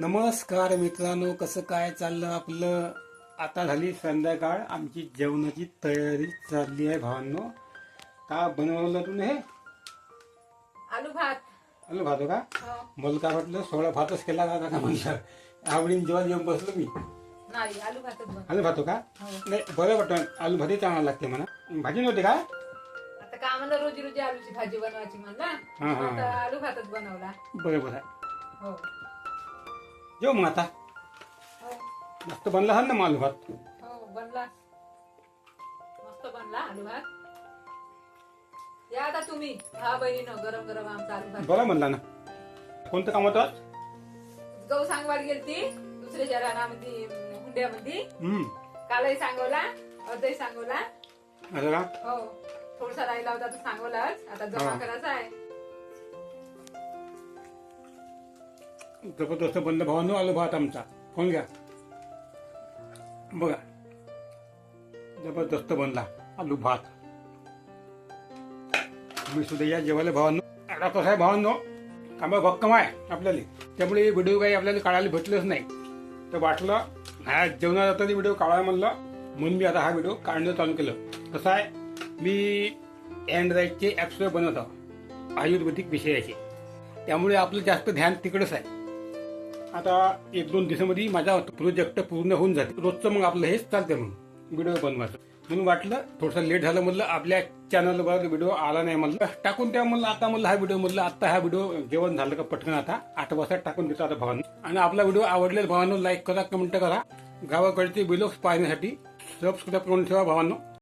नमस्कार मित्रांनो कसं काय चाललं आपलं? आता झाली संध्याकाळ आमची जेवणाची तयारी चालली आहे भावांनो. का बनवलं तू हे? आलू भात. आलं भातो का? हो. मला काय वाटलं सोळा भातच केला का का म्हणलं? आवडीन जेव्हा जेवण बसलो मी. नाही आलू भातच बन आलू भातो का? हो. नाही बरं वाटतं आलू भाती चांगला लागते म्हणा. भाजी नव्हती का? आता रोजी रोजी आलूची भाजी बनवायची म्हणला. हा, हा. आता आलू भातच बनवला. बरं बरं हो. जेव मग आता. मस्त बनला हा ना मग आलू भात हो बनला. मस्त बनला आलू भात या आता तुम्ही हा बहिणीनं गरम गरम आमचा आलू भात बरं म्हणला ना. कोणतं काम होतं आज? गहू सांगवाड गेलती दुसऱ्याच्या रानामध्ये अं, हुंड्यामध्ये. हम्म. कालही सांगवला अर्धही सांगवला. असं का हो थोडसा राहिला होता तर सांगवलाच आता जमा हा. करायचा आहे. जबरदस्त बनलं भावानं आलो भात आमचा. फोन घ्या. बघा. जबरदस्त बनला आलू भात. मी सुद्धा या जेवायला भावांनो. राहतो साहेब आहे भावांनो कामा भक्कम आहे आपल्याला. त्यामुळे व्हिडिओ काही आपल्याला काढायला भेटलंच नाही. तर वाटलं हा जेवणात आता व्हिडिओ काढायला म्हणलं म्हणून मी आता हा व्हिडिओ काढणं चालू केलं. कसं आहे मी अँड्रॉइडचे ॲप्स बनवतो आयुर्वेदिक विषयाचे. त्यामुळे आपलं जास्त ध्यान तिकडंच आहे. आता एक दोन दिवसामध्ये माझा प्रोजेक्ट पूर्ण होऊन जाते. रोजचं मग आपलं हेच चालते मग व्हिडिओ बनवायचं. म्हणून वाटलं थोडंसं लेट झालं म्हणलं आपल्या चॅनलवर व्हिडिओ आला नाही म्हणलं. टाकून त्या म्हणलं आता म्हणलं हा व्हिडिओ म्हणलं आता हा व्हिडिओ जेवण झालं का पटकन आता. आठ वाजता टाकून देतो आता भावानं. आणि आपला व्हिडिओ आवडलेला भावांनो लाईक करा कमेंट करा. गावाकडचे ब्लॉग्स पाहण्यासाठी सबस्क्राईब करून ठेवा भावांनो.